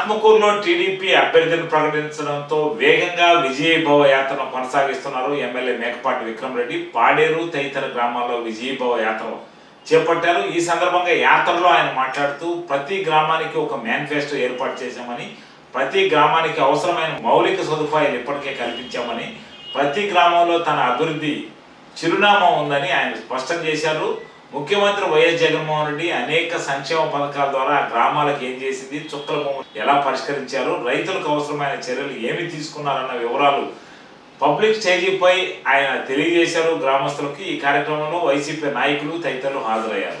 ఆత్మకూరులో టీడీపీ అభ్యర్థిని ప్రకటించడంతో వేగంగా విజయభవ యాత్రను కొనసాగిస్తున్నారు ఎమ్మెల్యే మేకపాటి విక్రమరెడ్డి. పాడేరు తదితర గ్రామాల్లో విజయభవ యాత్ర చేపట్టారు. ఈ సందర్భంగా యాత్రలో ఆయన మాట్లాడుతూ ప్రతి గ్రామానికి ఒక మేనిఫెస్టో ఏర్పాటు చేశామని ప్రతి గ్రామానికి అవసరమైన మౌలిక సదుపాయాలు ఇప్పటికే కల్పించామని ప్రతి గ్రామంలో తన అభివృద్ధి చిరునామా ఉందని ఆయన స్పష్టం చేశారు. ముఖ్యమంత్రి వైఎస్ జగన్మోహన్ రెడ్డి అనేక సంక్షేమ పథకాల ద్వారా ఆ గ్రామాలకు ఏం చేసింది చుక్కల ఎలా పరిష్కరించారు రైతులకు అవసరమైన చర్యలు ఏమి తీసుకున్నారన్న వివరాలు పబ్లిక్ స్టేజీపై ఆయన తెలియజేశారు. గ్రామస్తులకు ఈ కార్యక్రమంలో వైసీపీ నాయకులు తదితరులు హాజరయ్యారు.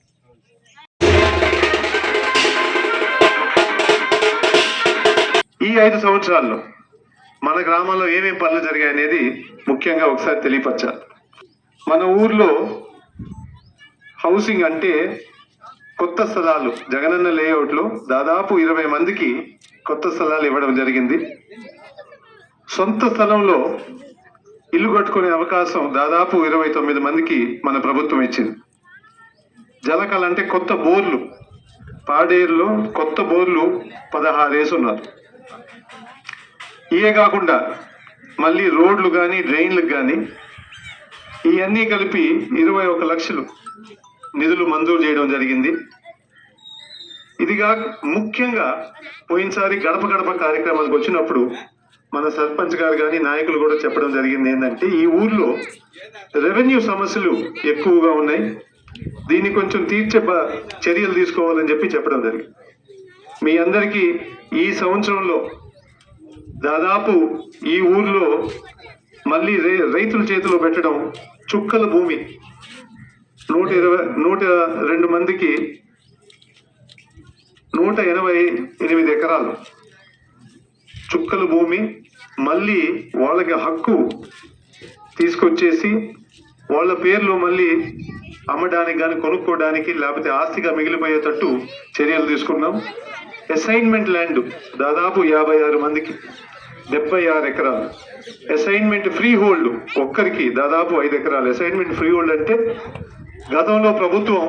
ఈ ఐదు సంవత్సరాల్లో మన గ్రామంలో ఏమేం పనులు జరిగాయి అనేది ముఖ్యంగా ఒకసారి తెలియపరచాలి మన ఊర్లో హౌసింగ్ అంటే కొత్త స్థలాలు. జగనన్న లేఅవుట్లో దాదాపు ఇరవై మందికి కొత్త స్థలాలు ఇవ్వడం జరిగింది. సొంత స్థలంలో ఇల్లు కట్టుకునే అవకాశం దాదాపు ఇరవై తొమ్మిది మందికి మన ప్రభుత్వం ఇచ్చింది. జలకాలంటే కొత్త బోర్లు. పాడేరులో కొత్త బోర్లు పదహారు వేసున్నారు ఇవే కాకుండా మళ్ళీ రోడ్లు కానీ డ్రైన్లకు కానీ ఇవన్నీ కలిపి ఇరవై ఒక లక్షలు నిధులు మంజూరు చేయడం జరిగింది. ఇదిగా ముఖ్యంగా పోయినసారి గడప గడప కార్యక్రమానికి వచ్చినప్పుడు మన సర్పంచ్ గారు కానీ నాయకులు కూడా చెప్పడం జరిగింది ఏంటంటే ఈ ఊర్లో రెవెన్యూ సమస్యలు ఎక్కువగా ఉన్నాయి. దీన్ని కొంచెం తీర్చే చర్యలు తీసుకోవాలని చెప్పి చెప్పడం జరిగింది. మీ అందరికీ ఈ సంవత్సరంలో దాదాపు ఈ ఊర్లో మళ్ళీ రై- రైతుల చేతిలో పెట్టడం చుక్కల భూమి. నూట ఇరవై నూట రెండు మందికి నూట ఎనభై ఎనిమిది ఎకరాలు చుక్కల భూమి. మళ్ళీ వాళ్ళకి హక్కు తీసుకొచ్చేసి వాళ్ళ పేర్లు మళ్ళీ అమ్మడానికి కానీ కొనుక్కోవడానికి లేకపోతే ఆస్తిగా మిగిలిపోయేటట్టు చర్యలు తీసుకున్నాం. అసైన్మెంట్ ల్యాండ్ దాదాపు యాభై ఆరు మందికి. డెబ్బై ఆరు ఎకరాలు. అసైన్మెంట్ ఫ్రీ హోల్డ్ ఒక్కరికి దాదాపు ఐదు ఎకరాలు. అసైన్మెంట్ ఫ్రీ హోల్డ్ అంటే గతంలో ప్రభుత్వం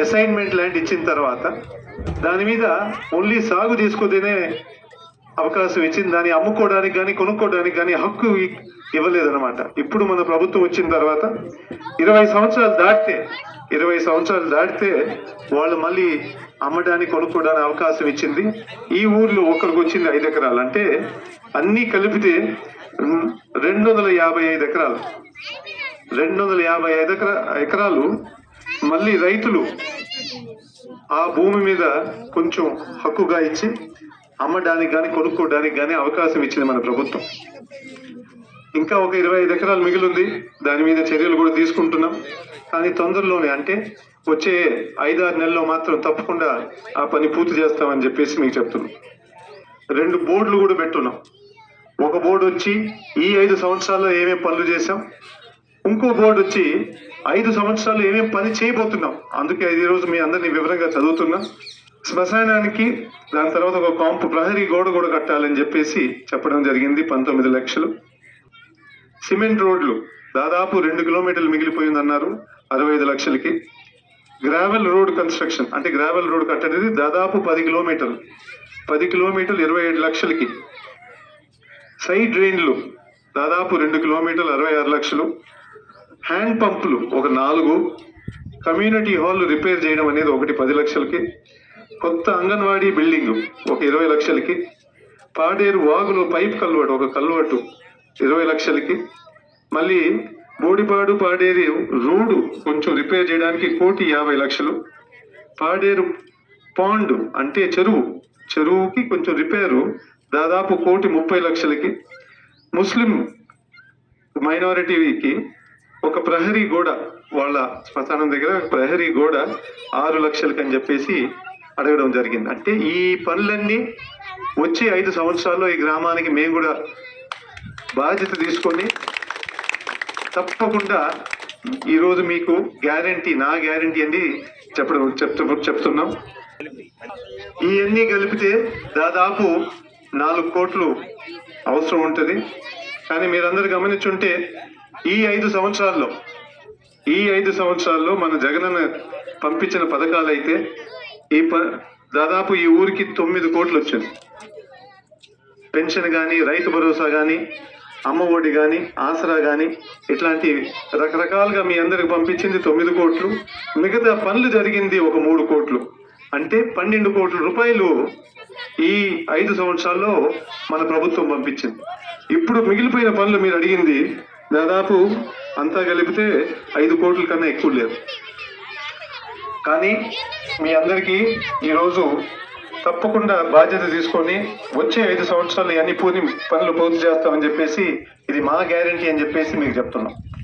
అసైన్మెంట్ ల్యాండ్ ఇచ్చిన తర్వాత దాని మీద ఓన్లీ సాగు తీసుకునే అవకాశం ఇచ్చింది. దాన్ని అమ్ముకోవడానికి కానీ కొనుక్కోవడానికి కానీ హక్కు ఇవ్వలేదన్నమాట. ఇప్పుడు మన ప్రభుత్వం వచ్చిన తర్వాత ఇరవై సంవత్సరాలు దాటితే ఇరవై సంవత్సరాలు దాటితే వాళ్ళు మళ్ళీ అమ్మడానికి కొనుక్కోవడానికి అవకాశం ఇచ్చింది. ఈ ఊర్లో ఒకరికి వచ్చింది ఐదు ఎకరాలు. అంటే అన్నీ కలిపితే రెండు వందల యాభై ఐదు ఎకరాలు. రెండు వందల యాభై ఐదు ఎకరా ఎకరాలు మళ్ళీ రైతులు ఆ భూమి మీద కొంచెం హక్కుగా ఇచ్చి అమ్మడానికి కానీ కొనుక్కోవడానికి కానీ అవకాశం ఇచ్చింది మన ప్రభుత్వం. ఇంకా ఒక ఇరవై ఐదు ఎకరాలు మిగిలింది. దాని మీద చర్యలు కూడా తీసుకుంటున్నాం. కానీ తొందరలోనే అంటే వచ్చే ఐదారు నెలల్లో మాత్రం తప్పకుండా ఆ పని పూర్తి చేస్తామని చెప్పేసి మీకు చెప్తున్నాం. రెండు బోర్డులు కూడా పెట్టున్నాం. ఒక బోర్డు వచ్చి ఈ ఐదు సంవత్సరాల్లో ఏమేమి పనులు చేశాం? ఇంకో బోర్డు వచ్చి ఐదు సంవత్సరాలు ఏమేమి పని చేయబోతున్నాం? అందుకే ఈ రోజు మీ అందరినీ వివరంగా చదువుతున్నాం. శ్మశానానికి దాని తర్వాత ఒక కాంపు ప్రహరీ గోడ కూడా కట్టాలని చెప్పేసి చెప్పడం జరిగింది పంతొమ్మిది లక్షలు. సిమెంట్ రోడ్లు దాదాపు రెండు కిలోమీటర్లు మిగిలిపోయిందన్నారు. అరవై ఐదు లక్షలకి. గ్రావెల్ రోడ్ కన్స్ట్రక్షన్ అంటే గ్రావెల్ రోడ్ కట్టేది దాదాపు పది కిలోమీటర్లు. పది కిలోమీటర్లు ఇరవై ఏడు లక్షలకి. సైడ్ డ్రైన్లు దాదాపు రెండు కిలోమీటర్లు అరవై ఆరు లక్షలు. హ్యాండ్ పంపులు ఒక నాలుగు. కమ్యూనిటీ హాల్ రిపేర్ చేయడం అనేది ఒకటి పది లక్షలకి. కొత్త అంగన్వాడీ బిల్డింగ్ ఒక ఇరవై లక్షలకి. పాడేరు వాగులో పైప్ కల్వర్టు ఒక కల్వర్టు ఇరవై లక్షలకి. మళ్ళీ బోడిపాడు పాడేరు రోడ్డు కొంచెం రిపేర్ చేయడానికి కోటి యాభై లక్షలు. పాడేరు పాండ్ అంటే చెరువు. చెరువుకి కొంచెం రిపేరు దాదాపు కోటి ముప్పై లక్షలకి. ముస్లిం మైనారిటీకి ఒక ప్రహరీ గోడ వాళ్ళ శ్మశానం దగ్గర ప్రహరీ గోడ ఆరు లక్షలకి అని చెప్పేసి అడగడం జరిగింది. అంటే ఈ పనులన్నీ వచ్చే ఐదు సంవత్సరాల్లో ఈ గ్రామానికి మేము కూడా బాధ్యత తీసుకొని తప్పకుండా ఈరోజు మీకు గ్యారంటీ నా గ్యారంటీ అని చెప్పడం చెప్తు చెప్తున్నాం. ఇవన్నీ కలిపితే దాదాపు నాలుగు కోట్లు అవసరం ఉంటుంది. కానీ మీరందరూ గమనించుంటే ఈ ఐదు సంవత్సరాల్లో ఈ ఐదు సంవత్సరాల్లో మన జగనన్న పంపించిన పథకాలు అయితే ఈ ప దాదాపు ఈ ఊరికి తొమ్మిది కోట్లు వచ్చింది పెన్షన్ కానీ రైతు భరోసా కానీ అమ్మ ఒడి కానీ ఆసరా కానీ ఇట్లాంటి రకరకాలుగా మీ అందరికి పంపించింది తొమ్మిది కోట్లు. మిగతా పనులు జరిగింది ఒక మూడు కోట్లు. అంటే పన్నెండు కోట్ల రూపాయలు ఈ ఐదు సంవత్సరాల్లో మన ప్రభుత్వం పంపించింది. ఇప్పుడు మిగిలిపోయిన పనులు మీరు అడిగింది దాదాపు అంతా కలిపితే ఐదు కోట్ల కన్నా ఎక్కువ లేదు. కానీ మీ అందరికీ ఈరోజు తప్పకుండా బాధ్యత తీసుకొని వచ్చే ఐదు సంవత్సరాలు అన్ని పూర్తి పనులు పూర్తి చేస్తామని చెప్పేసి ఇది మా గ్యారంటీ అని చెప్పేసి మీకు చెప్తున్నాం.